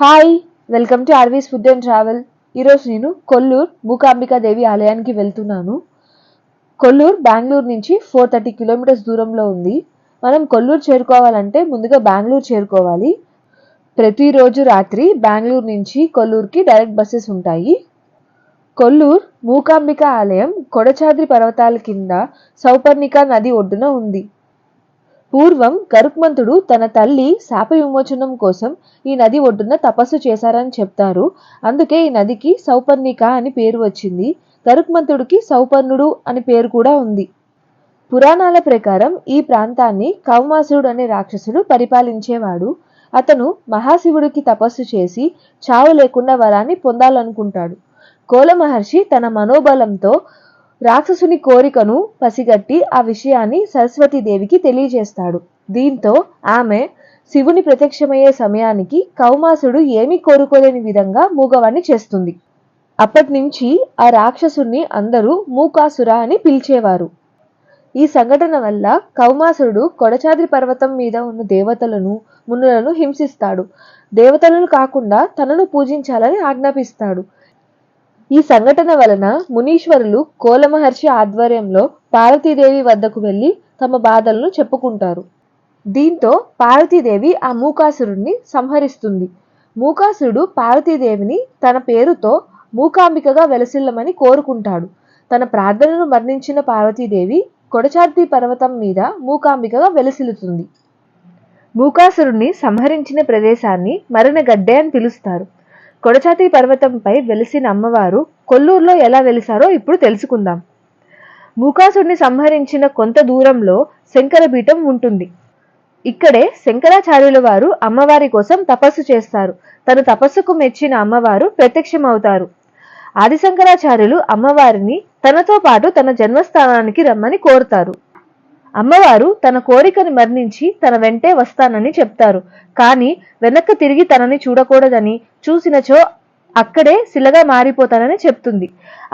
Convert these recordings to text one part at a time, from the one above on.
Hi welcome to RV's food and travel. ఈరోజు నేను కొల్లూరు మూకాంబికా దేవి ఆలయానికి వెళ్తున్నాను. కొల్లూరు బెంగళూరు నుంచి ఫోర్ థర్టీ కిలోమీటర్స్ దూరంలో ఉంది. మనం కొల్లూరు చేరుకోవాలంటే ముందుగా బెంగళూరు చేరుకోవాలి. ప్రతిరోజు రాత్రి బెంగళూరు నుంచి కొల్లూరుకి డైరెక్ట్ బస్సెస్ ఉంటాయి. కొల్లూరు మూకాంబిక ఆలయం కొడచాద్రి పర్వతాల కింద సౌపర్ణిక నది ఒడ్డున ఉంది. పూర్వం కరుక్మంతుడు తన తల్లి శాప విమోచనం కోసం ఈ నది ఒడ్డున తపస్సు చేశారని చెప్తారు. అందుకే ఈ నదికి సౌపర్ణిక అని పేరు వచ్చింది. కరుక్మంతుడికి సౌపర్ణుడు అని పేరు కూడా ఉంది. పురాణాల ప్రకారం ఈ ప్రాంతాన్ని కౌమాసుడు అనే రాక్షసుడు పరిపాలించేవాడు. అతను మహాశివుడికి తపస్సు చేసి చావు లేకుండా వరాన్ని పొందాలనుకుంటాడు. కోల మహర్షి తన మనోబలంతో రాక్షసుని కోరికను పసిగట్టి ఆ విషయాన్ని సరస్వతీదేవికి తెలియజేస్తాడు. దీంతో ఆమె శివుని ప్రత్యక్షమయ్యే సమయానికి కౌమాసుడు ఏమీ కోరుకోలేని విధంగా మూగవాణ్ణి చేస్తుంది. అప్పటి నుంచి ఆ రాక్షసుని అందరూ మూకాసుర అని పిలిచేవారు. ఈ సంఘటన వల్ల కౌమాసురుడు కొడచాద్రి పర్వతం మీద ఉన్న దేవతలను మునులను హింసిస్తాడు. దేవతలను కాకుండా తనను పూజించాలని ఆజ్ఞాపిస్తాడు. ఈ సంఘటన వలన మునీశ్వరులు కోలమహర్షి ఆధ్వర్యంలో పార్వతీదేవి వద్దకు వెళ్ళి తమ బాధలను చెప్పుకుంటారు. దీంతో పార్వతీదేవి ఆ మూకాసురుణ్ణి సంహరిస్తుంది. మూకాసురుడు పార్వతీదేవిని తన పేరుతో మూకాంబికగా వెలసిల్లమని కోరుకుంటాడు. తన ప్రార్థనను మరణించిన పార్వతీదేవి కొడచార్తి పర్వతం మీద మూకాంబికగా వెలసిల్లుతుంది. మూకాసురుణ్ణి సంహరించిన ప్రదేశాన్ని మరణగడ్డే అని పిలుస్తారు. కొడచాతి పర్వతంపై వెలిసిన అమ్మవారు కొల్లూరులో ఎలా వెలిసారో ఇప్పుడు తెలుసుకుందాం. మూకాసుడిని సంహరించిన కొంత దూరంలో శంకరపీఠం ఉంటుంది. ఇక్కడే శంకరాచార్యుల వారు అమ్మవారి కోసం తపస్సు చేస్తారు. తన తపస్సుకు మెచ్చిన అమ్మవారు ప్రత్యక్షమవుతారు. ఆదిశంకరాచార్యులు అమ్మవారిని తనతో పాటు తన జన్మస్థానానికి రమ్మని కోరుతారు. అమ్మవారు తన కోరికని మరణించి తన వెంటే వస్తానని చెప్తారు. కానీ వెనక్కి తిరిగి తనని చూడకూడదని చూసినచో అక్కడే శిలగా మారిపోతానని చెప్తుంది.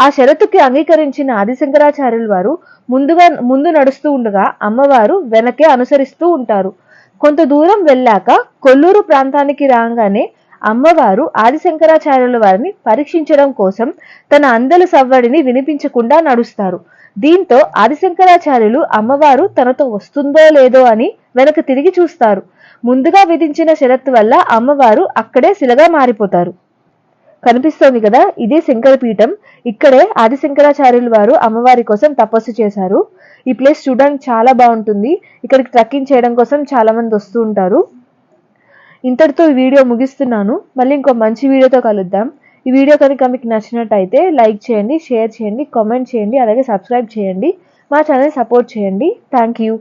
ఆ షరతుకి అంగీకరించిన ఆదిశంకరాచార్యుల వారు ముందుగా ముందు నడుస్తూ ఉండగా అమ్మవారు వెనకే అనుసరిస్తూ ఉంటారు. కొంత దూరం వెళ్ళాక కొల్లూరు ప్రాంతానికి రాగానే అమ్మవారు ఆదిశంకరాచార్యుల వారిని పరీక్షించడం కోసం తన అందల సవ్వడిని వినిపించకుండా నడుస్తారు. దీంతో ఆదిశంకరాచార్యులు అమ్మవారు తనతో వస్తుందో లేదో అని వెనక తిరిగి చూస్తారు. ముందుగా విధించిన షరత్తు వల్ల అమ్మవారు అక్కడే శిలగా మారిపోతారు. కనిపిస్తోంది కదా ఇదే శంకరపీఠం. ఇక్కడే ఆదిశంకరాచార్యులు వారు అమ్మవారి కోసం తపస్సు చేశారు. ఈ ప్లేస్ చూడడానికి చాలా బాగుంటుంది. ఇక్కడికి ట్రెక్కింగ్ చేయడం కోసం చాలా మంది వస్తూ ఉంటారు. ఇంతటితో ఈ వీడియో ముగిస్తున్నాను. మళ్ళీ ఇంకో మంచి వీడియోతో కలుద్దాం. ఈ వీడియో కనుక మీకు నచ్చినట్టయితే లైక్ చేయండి షేర్ చేయండి కామెంట్ చేయండి అలాగే సబ్స్క్రైబ్ చేయండి. మా ఛానల్ సపోర్ట్ చేయండి. Thank you.